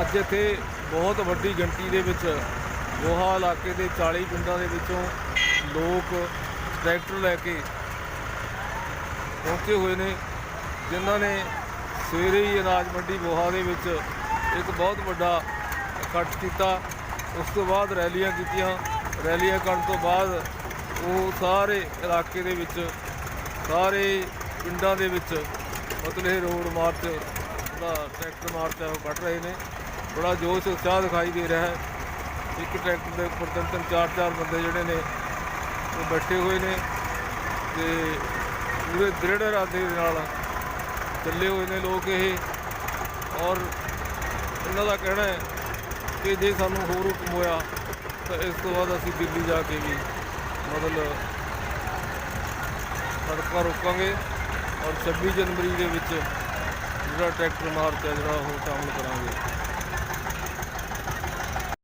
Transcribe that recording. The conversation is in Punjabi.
ਅੱਜ ਇੱਥੇ ਬਹੁਤ ਵੱਡੀ ਗਿਣਤੀ ਦੇ ਵਿੱਚ ਗੋਹਾ ਇਲਾਕੇ ਦੇ 40 ਪਿੰਡਾਂ ਦੇ ਵਿੱਚੋਂ ਲੋਕ ਟਰੈਕਟਰ ਲੈ ਕੇ ਪਹੁੰਚੇ ਹੋਏ ਨੇ, ਜਿਨ੍ਹਾਂ ਨੇ ਸਵੇਰੇ ਹੀ ਅਨਾਜ ਮੰਡੀ ਬੋਹਾ ਦੇ ਵਿੱਚ ਇੱਕ ਬਹੁਤ ਵੱਡਾ ਇਕੱਠ ਕੀਤਾ। ਉਸ ਤੋਂ ਬਾਅਦ ਰੈਲੀਆਂ ਕੀਤੀਆਂ। ਰੈਲੀਆਂ ਕਰਨ ਤੋਂ ਬਾਅਦ ਉਹ ਸਾਰੇ ਇਲਾਕੇ ਦੇ ਵਿੱਚ, ਸਾਰੇ ਪਿੰਡਾਂ ਦੇ ਵਿੱਚ ਮਤਲਬ ਇਹ ਰੋਡ ਮਾਰਚ ਦਾ ਟਰੈਕਟਰ ਮਾਰਚ ਹੈ ਉਹ ਕੱਢ ਰਹੇ ਨੇ। ਬੜਾ ਜੋਸ਼ ਉਤਸ਼ਾਹ ਦਿਖਾਈ ਦੇ ਰਿਹਾ ਹੈ। ਇੱਕ ਟਰੈਕਟਰ ਦੇ ਉੱਪਰ ਤਿੰਨ ਤਿੰਨ ਚਾਰ ਚਾਰ ਬੰਦੇ ਜਿਹੜੇ ਨੇ, ਉਹ ਬੈਠੇ ਹੋਏ ਨੇ ਤੇ ਪੂਰੇ ਦ੍ਰਿੜ ਇਰਾਦੇ ਦੇ ਨਾਲ ਚੱਲੇ ਹੋਏ ਨੇ ਲੋਕ ਇਹ। ਔਰ ਇਹਨਾਂ ਦਾ ਕਹਿਣਾ ਹੈ ਕਿ ਜੇ ਸਾਨੂੰ ਹੋਰ ਹੁਕਮ ਹੋਇਆ, ਤਾਂ ਇਸ ਤੋਂ ਬਾਅਦ ਅਸੀਂ ਦਿੱਲੀ ਜਾ ਕੇ ਵੀ ਮਤਲਬ ਸੜਕਾਂ ਰੋਕਾਂਗੇ ਔਰ 26 ਜਨਵਰੀ ਦੇ ਵਿੱਚ ਜਿਹੜਾ ਟਰੈਕਟਰ ਮਾਰਚ ਹੈ, ਜਿਹੜਾ ਉਹ ਸ਼ਾਮਲ ਕਰਾਂਗੇ।